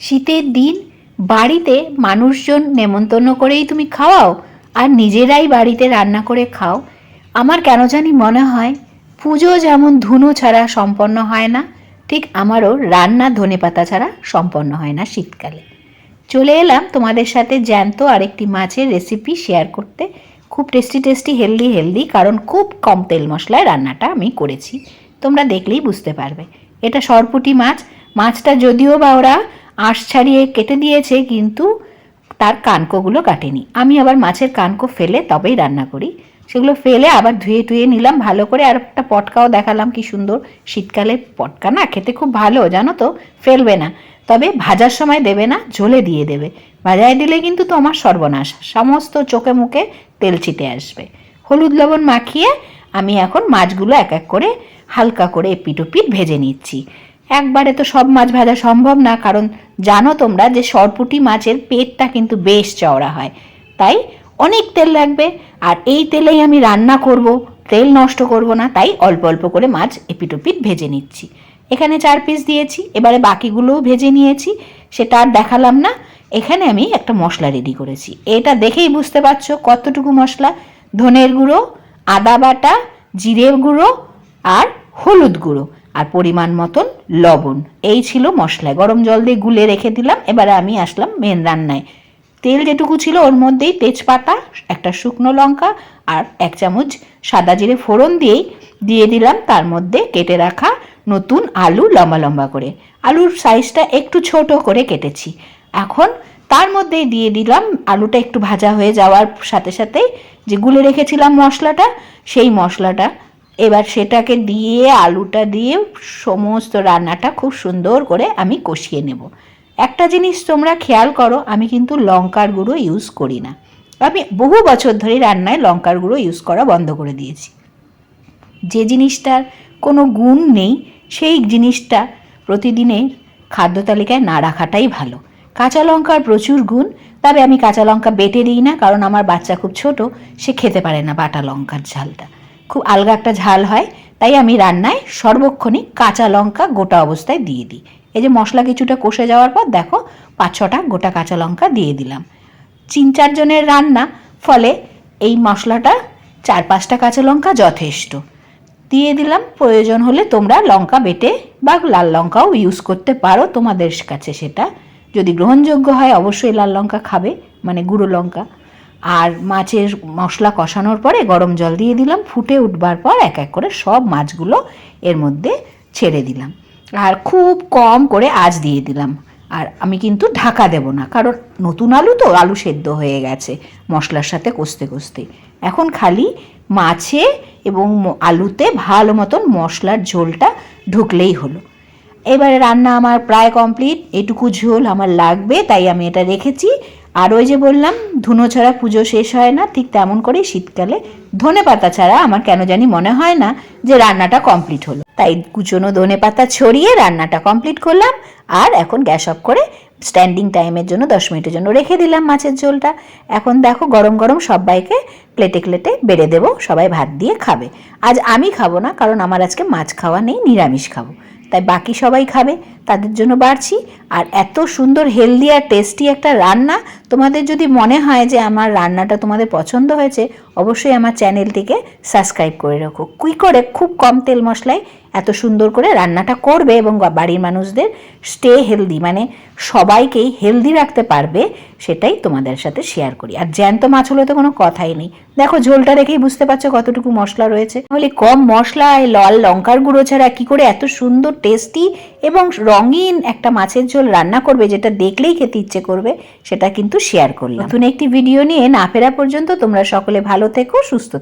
শীতের দিন বাড়িতে মানুষজন নেমন্তন্ন করেই তুমি খাওয়াও আর নিজেরাই বাড়িতে রান্না করে খাও। আমার কেন জানি মনে হয় পুজো যেমন ধুনো ছাড়া সম্পন্ন হয় না, ঠিক আমারও রান্না ধনেপাতা ছাড়া সম্পন্ন হয় না শীতকালে। চলে এলাম তোমাদের সাথে জ্যান্ত আরেকটি মাছের রেসিপি শেয়ার করতে। খুব টেস্টি টেস্টি হেলদি হেলদি কারণ খুব কম তেল মশলায় রান্নাটা আমি করেছি। তোমরা দেখলেই বুঝতে পারবে। এটা সরপুটি মাছ। মাছটা যদিও বা ওরা আঁশ ছাড়িয়ে কেটে দিয়েছে, কিন্তু তার কানকোগুলো কাটেনি। আমি আবার মাছের কানকো ফেলে তবেই রান্না করি। সেগুলো ফেলে আবার ধুয়ে টুয়ে নিলাম ভালো করে। আর একটা পটকাও দেখালাম কি সুন্দর। শীতকালে পটকা না খেতে খুব ভালো, জানো তো, ফেলবে না। তবে ভাজার সময় দেবে না, ঝোলে দিয়ে দেবে। ভাজায় দিলে কিন্তু তোমার সর্বনাশ। সমস্ত চোখে মুখে তেল ছিটে আসবে। হলুদ লবণ মাখিয়ে আমি এখন মাছগুলো এক এক করে হালকা করে এপিটোপিট ভেজে নিচ্ছি। একবারে তো সব মাছ ভাজা সম্ভব না, কারণ জানো তোমরা যে সরপুটি মাছের পেটটা কিন্তু বেশ চওড়া হয়। তাই অনেক তেল লাগবে, আর এই তেলেই আমি রান্না করব, তেল নষ্ট করব না, তাই অল্প অল্প করে মাছ এপিটোপিট ভেজে নিচ্ছি। এখানে চার পিস দিয়েছি, এবারে বাকিগুলোও ভেজে নিয়েছি, সেটা আর দেখালাম না। এখানে আমি একটা মশলা রেডি করেছি। এটা দেখেই বুঝতে পারছ কতটুকু মশলা। ধনের গুঁড়ো, আদা বাটা জিরে গুঁড়ো, আর হলুদ গুঁড়ো। আর পরিমাণ মতন লবণ। এই ছিল মশলায় গরম জল দিয়ে গুলে রেখে দিলাম। এবারে আমি আসলাম মেন রান্নায়। তেল যেটুকু ছিল ওর মধ্যেই তেজপাতা, একটা শুকনো লঙ্কা আর এক চামচ সাদা জিরে ফোড়ন দিয়েই দিয়ে দিলাম। তার মধ্যে কেটে রাখা নতুন আলু লম্বা লম্বা করে। আলুর সাইজটা একটু ছোট করে কেটেছি। এখন তার মধ্যেই দিয়ে দিলাম। আলুটা একটু ভাজা হয়ে যাওয়ার সাথে সাথেই যে গুলে রেখেছিলাম মশলাটা, সেই মশলাটা এবার সেটাকে দিয়ে, আলুটা দিয়ে সমস্ত রান্নাটা খুব সুন্দর করে আমি কষিয়ে নেব। একটা জিনিস তোমরা খেয়াল করো, আমি কিন্তু লঙ্কার গুঁড়ো ইউজ করি না। আমি বহু বছর ধরে রান্নায় লঙ্কার গুঁড়ো ইউজ করা বন্ধ করে দিয়েছি। যে জিনিসটার কোনো গুণ নেই, সেই জিনিসটা প্রতিদিনের খাদ্য তালিকায় না রাখাটাই ভালো। কাঁচা লঙ্কার প্রচুর গুণ, তবে আমি কাঁচা লঙ্কা বেটে দিই না, কারণ আমার বাচ্চা খুব ছোট, সে খেতে পারে না বাটা লঙ্কার ঝালটা। খুব আলগা একটা ঝাল হয়, তাই আমি রান্নায় সর্বক্ষণই কাঁচা লঙ্কা গোটা অবস্থায় দিয়ে দিই। এই যে মশলা কিছুটা কষে যাওয়ার পর দেখো, পাঁচ ছটা গোটা কাঁচা লঙ্কা দিয়ে দিলাম। তিন চারজনের রান্না, ফলে এই মশলাটা চার পাঁচটা কাঁচা লঙ্কা যথেষ্ট। দিয়ে দিলাম, প্রয়োজন হলে তোমরা লঙ্কা বেটে বা লাল লঙ্কাও ইউজ করতে পারো তোমাদের কাছে সেটা। যদি গ্রহণযোগ্য হয়, অবশ্যই লাল লঙ্কা খাবে মানে গুঁড়ো লঙ্কা। আর মাছের মশলা কষানোর পরে গরম জল দিয়ে দিলাম, ফুটে উঠবার পর এক এক করে সব মাছগুলো এর মধ্যে ছেড়ে দিলাম। আর খুব কম করে আঁচ দিয়ে দিলাম। আর আমি কিন্তু ঢাকা দেব না, কারণ নতুন আলু তো আলু সেদ্ধ হয়ে গেছে মশলার সাথে কষতে কষতে। এখন খালি মাছে এবং আলুতে ভালো মতন মশলার ঝোলটা ঢুকলেই হলো। এবারে রান্না আমার প্রায় কমপ্লিট এটুকু ঝোল আমার লাগবে, তাই আমি এটা রেখেছি। আর ওই যে বললাম ধুনো ছাড়া পুজো শেষ হয় না ঠিক তেমন করেই শীতকালে ধনে পাতা ছাড়া আমার কেন জানি মনে হয় না যে রান্নাটা কমপ্লিট হলো। তাই কুচনো ধনে পাতা ছড়িয়ে রান্নাটা কমপ্লিট করলাম আর এখন গ্যাস অফ করে স্ট্যান্ডিং টাইমের জন্য দশ মিনিটের জন্য রেখে দিলাম মাছের ঝোলটা। এখন দেখো গরম গরম সবাইকে প্লেটে প্লেটে বেড়ে দেবো, সবাই ভাত দিয়ে খাবে। আজ আমি খাব না, কারণ আমার আজকে মাছ খাওয়া নেই, নিরামিষ খাব। তাই বাকি সবাই খাবে, তাদের জন্য বাড়ছি। আর এত সুন্দর হেলদি আর টেস্টি একটা রান্না। তোমাদের যদি মনে হয় যে আমার রান্নাটা তোমাদের পছন্দ হয়েছে, অবশ্যই আমার চ্যানেলটিকে সাবস্ক্রাইব করে রাখো। কুই করে? খুব কম তেল মশলায় এত সুন্দর করে রান্নাটা করবে এবং বাড়ির মানুষদের স্টে হেলদি মানে সবাইকেই হেলদি রাখতে পারবে, সেটাই তোমাদের সাথে শেয়ার করি। আর জ্যান্ত মাছ হলে তো কোনো কথাই নেই। দেখো ঝোলটা রেখেই বুঝতে পারছ কতটুকু মশলা রয়েছে। তাহলে কম মশলায় লাল লঙ্কার গুঁড়ো ছাড়া কি করে এত সুন্দর টেস্টি এবং রঙিন একটা মাছের ঝোল রান্না করবে, যেটা দেখলেই খেতে ইচ্ছে করবে, সেটা কিন্তু শেয়ার করলাম। নতুন একটি ভিডিও নিয়ে না ফেরা পর্যন্ত তোমরা সকলে ভালো থেকো, সুস্থ থেকো।